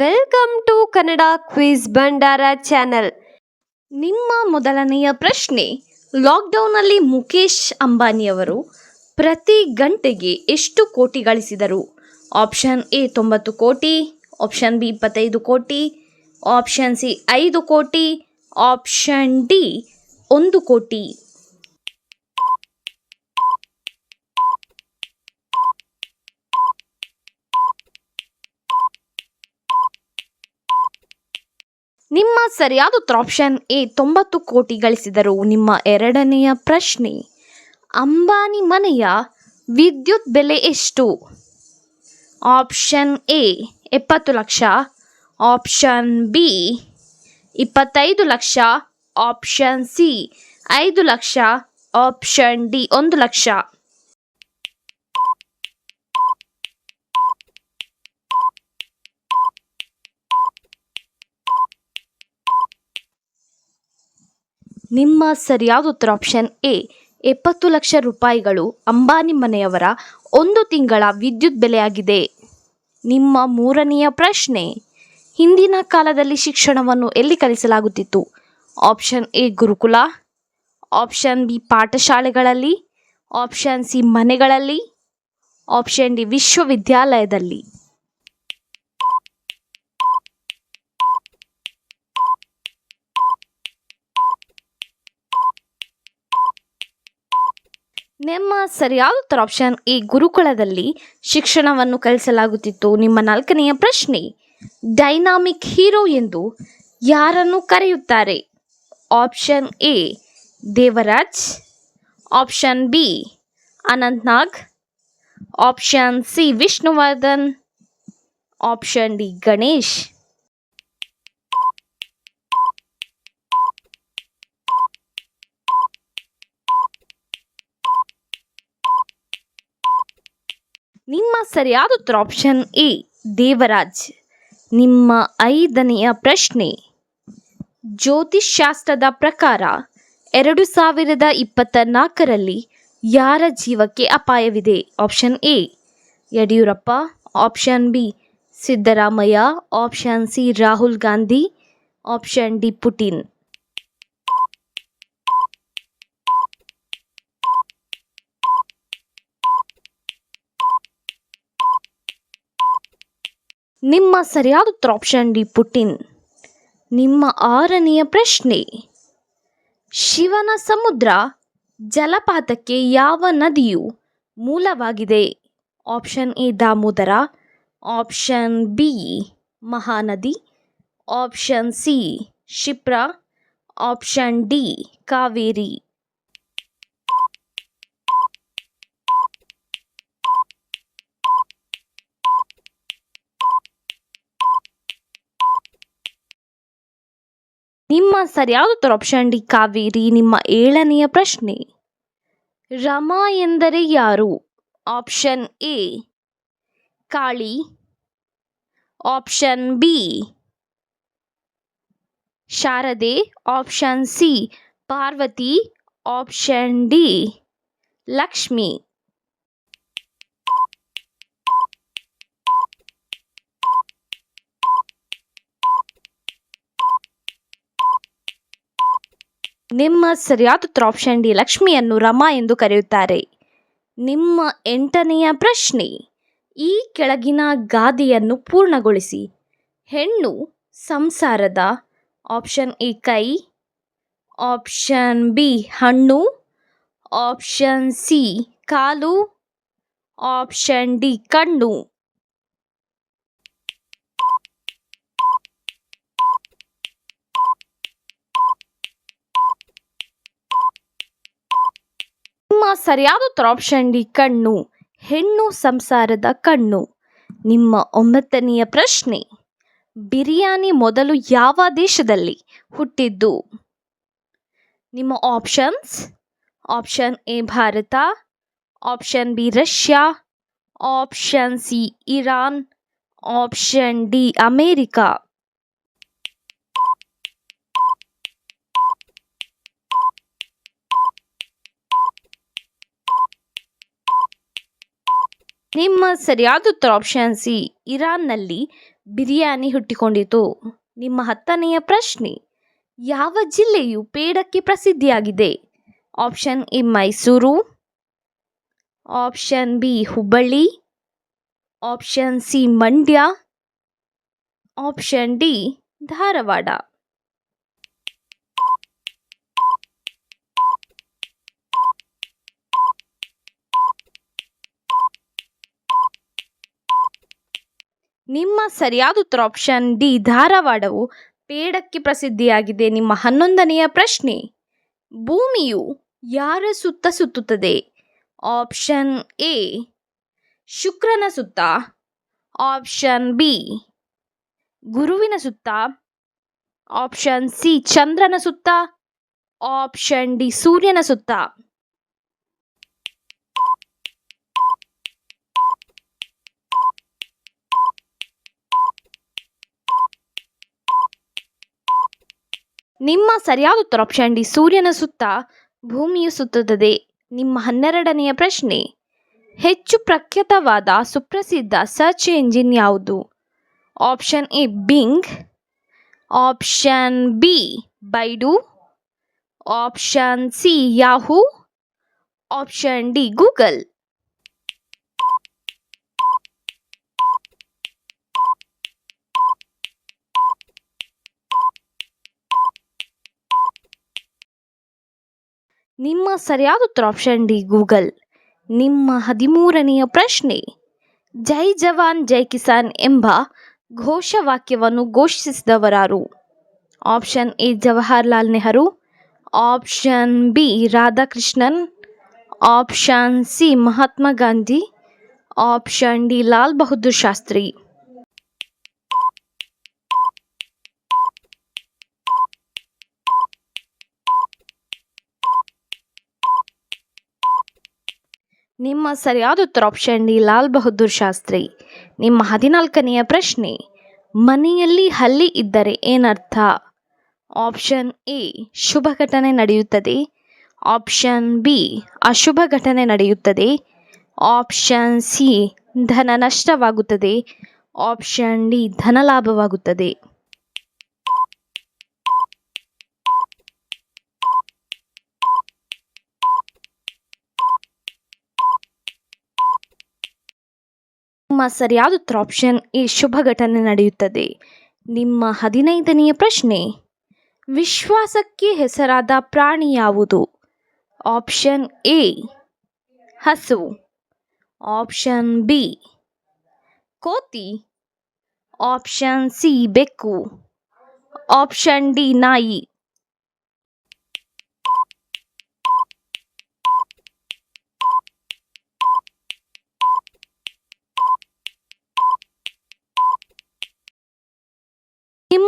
Welcome to Kannada quiz ಭಂಡಾರ channel ನಿಮ್ಮ ಮೊದಲನೆಯ ಪ್ರಶ್ನೆ ಲಾಕ್ಡೌನ್ನಲ್ಲಿ ಮುಖೇಶ್ ಅಂಬಾನಿಯವರು ಪ್ರತಿ ಗಂಟೆಗೆ ಎಷ್ಟು ಕೋಟಿ ಗಳಿಸಿದರು? ಆಪ್ಷನ್ ಎ ತೊಂಬತ್ತು ಕೋಟಿ ಆಪ್ಷನ್ ಬಿ ಇಪ್ಪತ್ತೈದು ಕೋಟಿ ಆಪ್ಷನ್ ಸಿ ಐದು ಕೋಟಿ ಆಪ್ಷನ್ ಡಿ ಒಂದು ಕೋಟಿ. ನಿಮ್ಮ ಸರಿಯಾದ ಉತ್ತರ ಆಪ್ಷನ್ ಎ ತೊಂಬತ್ತು ಕೋಟಿ ಗಳಿಸಿದರು ನಿಮ್ಮ ಎರಡನೆಯ ಪ್ರಶ್ನೆ, ಅಂಬಾನಿ ಮನೆಯ ವಿದ್ಯುತ್ ಬೆಲೆ ಎಷ್ಟು? ಆಪ್ಷನ್ ಎ, ಎಪ್ಪತ್ತು ಲಕ್ಷ. ಆಪ್ಷನ್ ಬಿ, ಇಪ್ಪತ್ತೈದು ಲಕ್ಷ. ಆಪ್ಷನ್ ಸಿ, ಐದು ಲಕ್ಷ. ಆಪ್ಷನ್ ಡಿ, ಒಂದು ಲಕ್ಷ. ನಿಮ್ಮ ಸರಿಯಾದ ಉತ್ತರ ಆಪ್ಷನ್ ಎ ಎಪ್ಪತ್ತು ಲಕ್ಷ ರೂಪಾಯಿಗಳು ಅಂಬಾನಿ ಮನೆಯವರ ಒಂದು ತಿಂಗಳ ವಿದ್ಯುತ್ ಬೆಲೆಯಾಗಿದೆ. ನಿಮ್ಮ ಮೂರನೆಯ ಪ್ರಶ್ನೆ, ಹಿಂದಿನ ಕಾಲದಲ್ಲಿ ಶಿಕ್ಷಣವನ್ನು ಎಲ್ಲಿ ಕಲಿಸಲಾಗುತ್ತಿತ್ತು? ಆಪ್ಷನ್ ಎ ಗುರುಕುಲ. ಆಪ್ಷನ್ ಬಿ ಪಾಠಶಾಲೆಗಳಲ್ಲಿ. ಆಪ್ಷನ್ ಸಿ ಮನೆಗಳಲ್ಲಿ. ಆಪ್ಷನ್ ಡಿ ವಿಶ್ವವಿದ್ಯಾಲಯದಲ್ಲಿ. ನಿಮ್ಮ ಸರಿಯಾದ ಉತ್ತರ ಆಪ್ಷನ್ ಎ ಗುರುಕುಲದಲ್ಲಿ ಶಿಕ್ಷಣವನ್ನು ಕಲಿಸಲಾಗುತ್ತಿತ್ತು. ನಿಮ್ಮ ನಾಲ್ಕನೆಯ ಪ್ರಶ್ನೆ ಡೈನಾಮಿಕ್ ಹೀರೋ ಎಂದು ಯಾರನ್ನು ಕರೆಯುತ್ತಾರೆ? Option A Devaraj. Option B Anantnag. Option C Vishnuvardhan. Option D Ganesh. ನಿಮ್ಮ ಸರಿಯಾದ ಉತ್ತರ ಆಪ್ಷನ್ ಎ, ದೇವರಾಜ್. ನಿಮ್ಮ ಐದನೆಯ ಪ್ರಶ್ನೆ ಜ್ಯೋತಿಷ್ಶಾಸ್ತ್ರದ ಪ್ರಕಾರ ಎರಡು ಸಾವಿರದ ಇಪ್ಪತ್ತ ನಾಲ್ಕರಲ್ಲಿ ಯಾರ ಜೀವಕ್ಕೆ ಅಪಾಯವಿದೆ? Option A, Yediyurappa. Option B, Siddaramaiah. Option C, Rahul Gandhi. Option D, Putin. ನಿಮ್ಮ ಸರಿಯಾದ ಉತ್ತರ ಆಪ್ಷನ್ ಡಿ, ಪುಟಿನ್. ನಿಮ್ಮ ಆರನೆಯ ಪ್ರಶ್ನೆ, ಶಿವನ ಸಮುದ್ರ ಜಲಪಾತಕ್ಕೆ ಯಾವ ನದಿಯು ಮೂಲವಾಗಿದೆ? Option A, Damodar. Option B, Mahanadi. Option C, Shipra. Option D, Kaveri. ನಿಮ್ಮ ಸರಿಯಾದ ಉತ್ತರ ಆಪ್ಷನ್ ಡಿ, ಕಾವೇರಿ, ನಿಮ್ಮ ಏಳನೆಯ ಪ್ರಶ್ನೆ. ರಮಾ ಎಂದರೆ ಯಾರು? Option A Kali. Option B Sharade. Option C Parvati. Option D Lakshmi. ನಿಮ್ಮ ಸರಿಯಾದ ಉತ್ತರ ಆಪ್ಷನ್ ಡಿ ಲಕ್ಷ್ಮಿಯನ್ನು ರಮಾ ಎಂದು ಕರೆಯುತ್ತಾರೆ. ನಿಮ್ಮ ಎಂಟನೆಯ ಪ್ರಶ್ನೆ, ಈ ಕೆಳಗಿನ ಗಾದೆಯನ್ನು ಪೂರ್ಣಗೊಳಿಸಿ. ಹೆಣ್ಣು ಸಂಸಾರದ ಆಪ್ಷನ್ ಎ ಕೈ ಆಪ್ಷನ್ ಬಿ ಹಣ್ಣು ಆಪ್ಷನ್ ಸಿ ಕಾಲು ಆಪ್ಷನ್ ಡಿ ಕಣ್ಣು. ನಿಮ್ಮ ಸರಿಯಾದ ಉತ್ತರ ಆಪ್ಷನ್ ಡಿ, ಕಣ್ಣು. ಹೆಣ್ಣು ಸಂಸಾರದ ಕಣ್ಣು. ನಿಮ್ಮ ಒಂಬತ್ತನೆಯ ಪ್ರಶ್ನೆ. ಬಿರಿಯಾನಿ ಮೊದಲು ಯಾವ ದೇಶದಲ್ಲಿ ಹುಟ್ಟಿದ್ದು? ನಿಮ್ಮ options option A Bharat. Option B Russia. Option C Iran. Option D America. ನಿಮ್ಮ ಸರಿಯಾದ ಉತ್ತರ ಆಪ್ಷನ್ ಸಿ ಇರಾನ್ನಲ್ಲಿ ಬಿರಿಯಾನಿ ಹುಟ್ಟಿಕೊಂಡಿತು. ನಿಮ್ಮ ಹತ್ತನೆಯ ಪ್ರಶ್ನೆ, ಯಾವ ಜಿಲ್ಲೆಯು ಪೇಡಕ್ಕೆ ಪ್ರಸಿದ್ಧಿಯಾಗಿದೆ? Option A Mysuru. Option B Hubballi. Option C Mandya. Option D Dharwad. ನಿಮ್ಮ ಸರಿಯಾದ ಉತ್ತರ ಆಪ್ಷನ್ ಡಿ ಧಾರವಾಡವು ಪೇಡಕ್ಕೆ ಪ್ರಸಿದ್ಧಿಯಾಗಿದೆ. ನಿಮ್ಮ ಹನ್ನೊಂದನೆಯ ಪ್ರಶ್ನೆ, ಭೂಮಿಯು ಯಾರ ಸುತ್ತ ಸುತ್ತುತ್ತದೆ? ಆಪ್ಷನ್ ಎ ಶುಕ್ರನ ಸುತ್ತ. ಆಪ್ಷನ್ ಬಿ ಗುರುವಿನ ಸುತ್ತ. ಆಪ್ಷನ್ ಸಿ ಚಂದ್ರನ ಸುತ್ತ. ಆಪ್ಷನ್ ಡಿ ಸೂರ್ಯನ ಸುತ್ತ. ನಿಮ್ಮ ಸರಿಯಾದ ಉತ್ತರ ಆಪ್ಷನ್ ಡಿ ಸೂರ್ಯನ ಸುತ್ತ ಭೂಮಿಯು ಸುತ್ತುತ್ತದೆ. ನಿಮ್ಮ ಹನ್ನೆರಡನೆಯ ಪ್ರಶ್ನೆ, ಹೆಚ್ಚು ಪ್ರಖ್ಯಾತವಾದ ಸುಪ್ರಸಿದ್ಧ ಸರ್ಚ್ ಎಂಜಿನ್ ಯಾವುದು? Option A Bing option B Baidu option C Yahoo option D Google ನಿಮ್ಮ ಸರಿಯಾದ ಉತ್ತರ ಆಪ್ಷನ್ ಡಿ ಗೂಗಲ್ ನಿಮ್ಮ ಹದಿಮೂರನೆಯ ಪ್ರಶ್ನೆ, ಜೈ ಜವಾನ್, ಜೈ ಕಿಸಾನ್ ಎಂಬ ಘೋಷವಾಕ್ಯವನ್ನು ಘೋಷಿಸಿದವರಾರು. Option A Jawaharlal Nehru option B Radhakrishnan option C Mahatma Gandhi option D Lal Bahadur Shastri ನಿಮ್ಮ ಸರಿಯಾದ ಉತ್ತರ ಆಪ್ಷನ್ ಡಿ, ಲಾಲ್ ಬಹದ್ದೂರ್ ಶಾಸ್ತ್ರಿ. ನಿಮ್ಮ ಹದಿನಾಲ್ಕನೆಯ ಪ್ರಶ್ನೆ, ಮನೆಯಲ್ಲಿ ಹಲ್ಲಿ ಇದ್ದರೆ ಏನರ್ಥ? ಆಪ್ಷನ್ ಎ, ಶುಭ ಘಟನೆ ನಡೆಯುತ್ತದೆ. ಆಪ್ಷನ್ ಬಿ, ಅಶುಭ ಘಟನೆ ನಡೆಯುತ್ತದೆ. ಆಪ್ಷನ್ ಸಿ, ಧನ ನಷ್ಟವಾಗುತ್ತದೆ. ಆಪ್ಷನ್ ಡಿ, ಧನ ನಿಮ್ಮ ಸರಿಯಾದ ಆಪ್ಷನ್ ಎ ಶುಭ ಘಟನೆ ನಡೆಯುತ್ತದೆ. ನಿಮ್ಮ ಹದಿನೈದನೆಯ ಪ್ರಶ್ನೆ, ವಿಶ್ವಾಸಕ್ಕೆ ಹೆಸರಾದ ಪ್ರಾಣಿ ಯಾವುದು? ಆಪ್ಷನ್ ಎ ಹಸು. ಆಪ್ಷನ್ ಬಿ ಕೋತಿ. ಆಪ್ಷನ್ ಸಿ ಬೆಕ್ಕು. ಆಪ್ಷನ್ ಡಿ ನಾಯಿ.